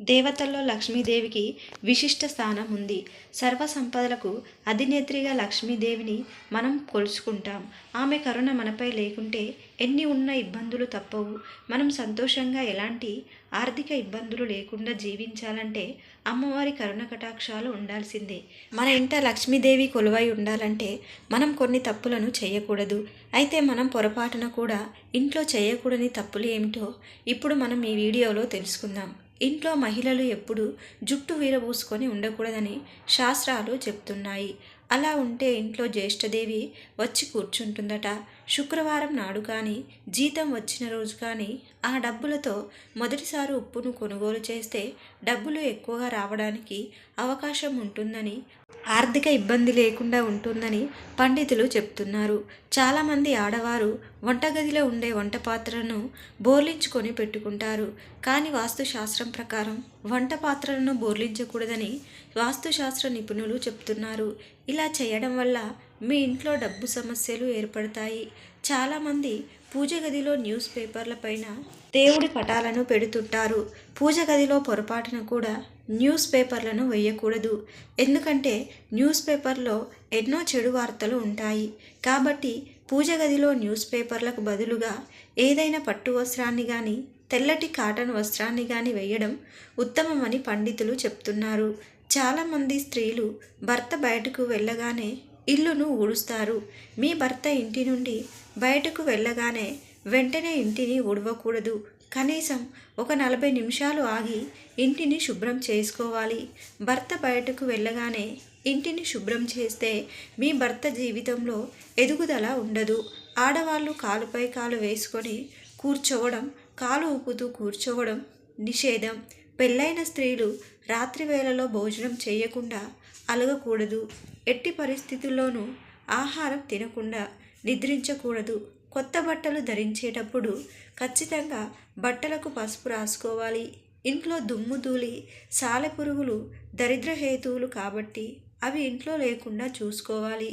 దేవతల్లో లక్ష్మీదేవికి విశిష్ట స్థానం ఉంది. సర్వ సంపదలకు అధినేత్రిగా లక్ష్మీదేవిని మనం కొలుచుకుంటాం. ఆమె కరుణ మనపై లేకుంటే ఎన్ని ఉన్న ఇబ్బందులు తప్పవు. మనం సంతోషంగా ఎలాంటి ఆర్థిక ఇబ్బందులు లేకుండా జీవించాలంటే అమ్మవారి కరుణ కటాక్షాలు ఉండాల్సిందే. మన ఇంట లక్ష్మీదేవి కొలువై ఉండాలంటే మనం కొన్ని తప్పులను చేయకూడదు. అయితే మనం పొరపాటున కూడా ఇంట్లో చేయకూడని తప్పులు ఏమిటో ఇప్పుడు మనం ఈ వీడియోలో తెలుసుకుందాం. ఇంట్లో మహిళలు ఎప్పుడు జుట్టు వీరబూసుకొని ఉండకూడదని శాస్త్రాలు చెప్తున్నాయి. అలా ఉంటే ఇంట్లో జ్యేష్ఠదేవి వచ్చి కూర్చుంటుందట. శుక్రవారం నాడు కానీ జీతం వచ్చిన రోజు కానీ ఆ డబ్బులతో మొదటిసారి ఉప్పును కొనుగోలు చేస్తే డబ్బులు ఎక్కువగా రావడానికి అవకాశం ఉంటుందని ఆర్థిక ఇబ్బంది లేకుండా ఉంటుందని పండితులు చెప్తున్నారు. చాలామంది ఆడవారు వంటగదిలో ఉండే వంట పాత్రను బోర్లించుకొని పెట్టుకుంటారు. కానీ వాస్తుశాస్త్రం ప్రకారం వంట పాత్రలను బోర్లించకూడదని వాస్తుశాస్త్ర నిపుణులు చెప్తున్నారు. ఇలా చేయడం వల్ల మీ ఇంట్లో డబ్బు సమస్యలు ఏర్పడతాయి. చాలామంది పూజ గదిలో న్యూస్ పేపర్ల పైన దేవుడి పటాలను పెడుతుంటారు. పూజ గదిలో పొరపాటున కూడా న్యూస్ పేపర్లను వేయకూడదు. ఎందుకంటే న్యూస్ పేపర్లో ఎన్నో చెడు వార్తలు ఉంటాయి. కాబట్టి పూజ గదిలో న్యూస్ పేపర్లకు బదులుగా ఏదైనా పట్టు వస్త్రాన్ని కానీ తెల్లటి కాటన్ వస్త్రాన్ని కానీ వేయడం ఉత్తమమని పండితులు చెప్తున్నారు. చాలామంది స్త్రీలు భర్త బయటకు వెళ్ళగానే ఇల్లును ఊడుస్తారు. మీ భర్త ఇంటి నుండి బయటకు వెళ్ళగానే వెంటనే ఇంటిని ఊడవకూడదు. కనీసం ఒక నలభై నిమిషాలు ఆగి ఇంటిని శుభ్రం చేసుకోవాలి. భర్త బయటకు వెళ్ళగానే ఇంటిని శుభ్రం చేస్తే మీ భర్త జీవితంలో ఎదుగుదల ఉండదు. ఆడవాళ్ళు కాలుపై కాలు వేసుకొని కూర్చోవడం కాలు ఊపుతూ కూర్చోవడం నిషేధం. పెళ్ళైన స్త్రీలు రాత్రి వేళలో భోజనం చేయకుండా అలగకూడదు. ఎట్టి పరిస్థితుల్లోనూ ఆహారం తినకుండా నిద్రించకూడదు. కొత్త బట్టలు ధరించేటప్పుడు ఖచ్చితంగా బట్టలకు పసుపు రాసుకోవాలి. ఇంట్లో దుమ్ము ధూళి సాలెపురుగులు దరిద్ర హేతువులు కాబట్టి అవి ఇంట్లో లేకుండా చూసుకోవాలి.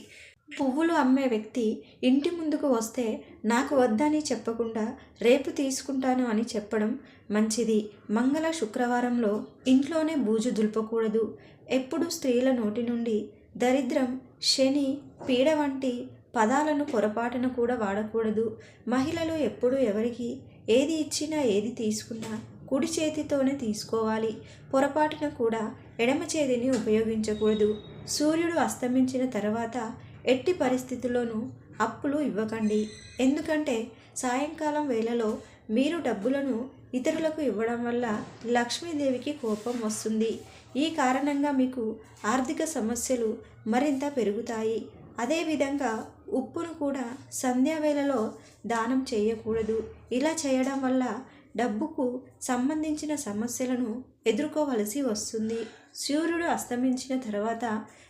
పువ్వులు అమ్మే వ్యక్తి ఇంటి ముందుకు వస్తే నాకు వద్దని చెప్పకుండా రేపు తీసుకుంటాను అని చెప్పడం మంచిది. మంగళ శుక్రవారంలో ఇంట్లోనే బూజు దులపకూడదు. ఎప్పుడు స్త్రీల నోటి నుండి దరిద్రం శని పీడ వంటి పదాలను పొరపాటున కూడా వాడకూడదు. మహిళలు ఎప్పుడు ఎవరికి ఏది ఇచ్చినా ఏది తీసుకున్నా కుడి చేతితోనే తీసుకోవాలి. పొరపాటున కూడా ఎడమ చేతిని ఉపయోగించకూడదు. సూర్యుడు అస్తమించిన తర్వాత ఎట్టి పరిస్థితుల్లోనూ అప్పులు ఇవ్వకండి. ఎందుకంటే సాయంకాలం వేళలో మీరు డబ్బులను ఇతరులకు ఇవ్వడం వల్ల లక్ష్మీదేవికి కోపం వస్తుంది. ఈ కారణంగా మీకు ఆర్థిక సమస్యలు మరింత పెరుగుతాయి. అదేవిధంగా ఉప్పును కూడా సంధ్యావేళలో దానం చేయకూడదు. ఇలా చేయడం వల్ల డబ్బుకు సంబంధించిన సమస్యలను ఎదుర్కోవలసి వస్తుంది. సూర్యుడు అస్తమించిన తర్వాత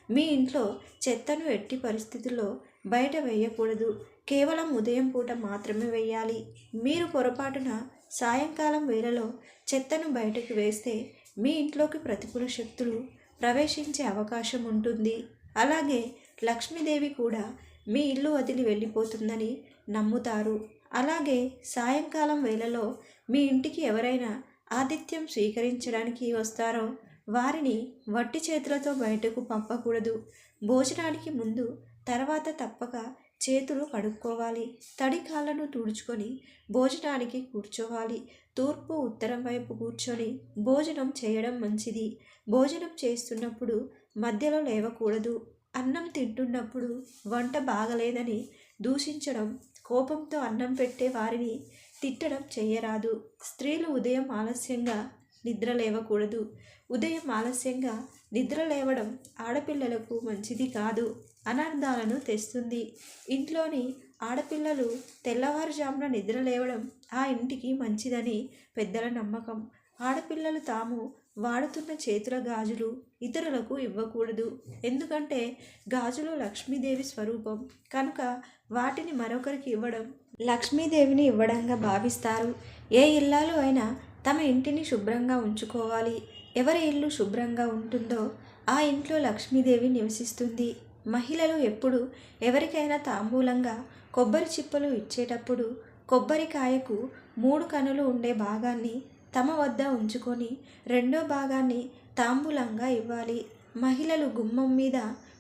మీ ఇంట్లో చెత్తను ఎట్టి పరిస్థితుల్లో బయట వేయకూడదు. కేవలం ఉదయం పూట మాత్రమే వేయాలి. మీరు పొరపాటున సాయంకాలం వేళలో చెత్తను బయటకు వేస్తే మీ ఇంట్లోకి ప్రతికూల శక్తులు ప్రవేశించే అవకాశం ఉంటుంది. అలాగే లక్ష్మీదేవి కూడా మీ ఇల్లు వదిలి వెళ్ళిపోతుందని నమ్ముతారు. అలాగే సాయంకాలం వేళలో మీ ఇంటికి ఎవరైనా ఆతిథ్యం స్వీకరించడానికి వస్తారో వారిని వట్టి చేతులతో బయటకు పంపకూడదు. భోజనానికి ముందు తర్వాత తప్పక చేతులు కడుక్కోవాలి. తడి కాళ్ళను తుడుచుకొని భోజనానికి కూర్చోవాలి. తూర్పు ఉత్తరం వైపు కూర్చొని భోజనం చేయడం మంచిది. భోజనం చేస్తున్నప్పుడు మధ్యలో లేవకూడదు. అన్నం తింటున్నప్పుడు వంట బాగలేదని దూషించడం కోపంతో అన్నం పెట్టే వారిని తిట్టడం చేయరాదు. స్త్రీలు ఉదయం ఆలస్యంగా నిద్ర లేవకూడదు. ఉదయం ఆలస్యంగా నిద్ర లేవడం ఆడపిల్లలకు మంచిది కాదు అనర్థాలను తెస్తుంది. ఇంట్లోని ఆడపిల్లలు తెల్లవారుజామున నిద్ర లేవడం ఆ ఇంటికి మంచిదని పెద్దల నమ్మకం. ఆడపిల్లలు తాము వాడుతున్న చేతుల గాజులు ఇతరులకు ఇవ్వకూడదు. ఎందుకంటే గాజులు లక్ష్మీదేవి స్వరూపం. కనుక వాటిని మరొకరికి ఇవ్వడం లక్ష్మీదేవిని ఇవ్వడంగా భావిస్తారు. ఏ ఇల్లాలు అయినా తమ ఇంటిని శుభ్రంగా ఉంచుకోవాలి. ఎవరి ఇల్లు శుభ్రంగా ఉంటుందో ఆ ఇంట్లో లక్ష్మీదేవి నివసిస్తుంది. మహిళలు ఎప్పుడు ఎవరికైనా తాంబూలంగా కొబ్బరి చిప్పలు ఇచ్చేటప్పుడు కొబ్బరికాయకు మూడు కనులు ఉండే భాగాన్ని తమ వద్ద ఉంచుకొని రెండో భాగాన్ని తాంబూలంగా ఇవ్వాలి. మహిళలు గుమ్మం మీద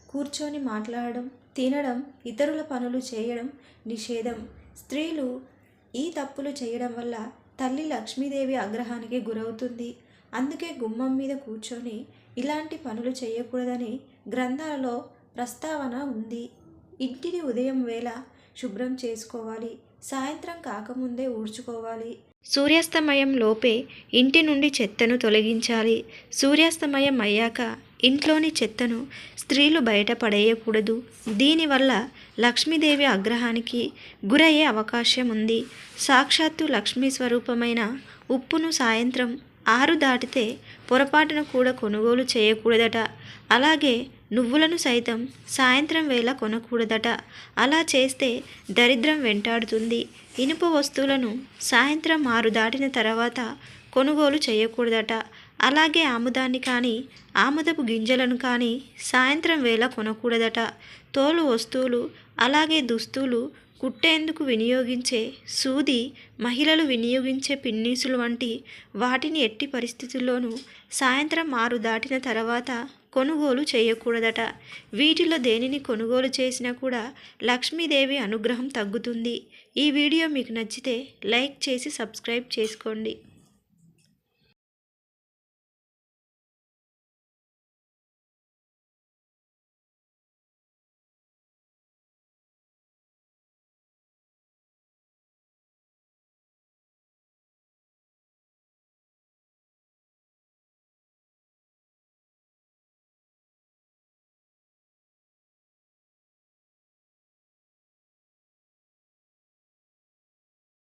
కూర్చొని మాట్లాడడం తినడం ఇతరుల పనులు చేయడం నిషేధం. స్త్రీలు ఈ తప్పులు చేయడం వల్ల తల్లి లక్ష్మీదేవి ఆగ్రహానికి గురవుతుంది. అందుకే గుమ్మం మీద కూర్చొని ఇలాంటి పనులు చేయకూడదని గ్రంథాలలో ప్రస్తావన ఉంది. ఇంటిని ఉదయం వేళ శుభ్రం చేసుకోవాలి. సాయంత్రం కాకముందే ఊడ్చుకోవాలి. సూర్యాస్తమయం లోపే ఇంటి నుండి చెత్తను తొలగించాలి. సూర్యాస్తమయం అయ్యాక ఇంట్లోని చెత్తను స్త్రీలు బయట పడేయకూడదు. దీనివల్ల లక్ష్మీదేవి ఆగ్రహానికి గురయ్యే అవకాశం ఉంది. సాక్షాత్తు లక్ష్మీ స్వరూపమైన ఉప్పును సాయంత్రం ఆరు దాటితే పొరపాటున కూడా కొనుగోలు చేయకూడదట. అలాగే నువ్వులను సైతం సాయంత్రం వేళ కొనకూడదట. అలా చేస్తే దరిద్రం వెంటాడుతుంది. ఇనుప వస్తువులను సాయంత్రం ఆరు దాటిన తర్వాత కొనుగోలు చేయకూడదట. అలాగే ఆముదాన్ని కానీ ఆముదపు గింజలను కానీ సాయంత్రం వేళ కొనకూడదట. తోలు వస్తువులు అలాగే దుస్తులు కుట్టేందుకు వినియోగించే సూది మహిళలు వినియోగించే పిన్నీసులు వంటి వాటిని ఎట్టి పరిస్థితుల్లోనూ సాయంత్రం ఆరు దాటిన తర్వాత కొనుగోలు చేయకూడదట. వీటిలో దేనిని కొనుగోలు చేసినా కూడా లక్ష్మీదేవి అనుగ్రహం తగ్గుతుంది. ఈ వీడియో మీకు నచ్చితే లైక్ చేసి సబ్స్క్రైబ్ చేసుకోండి.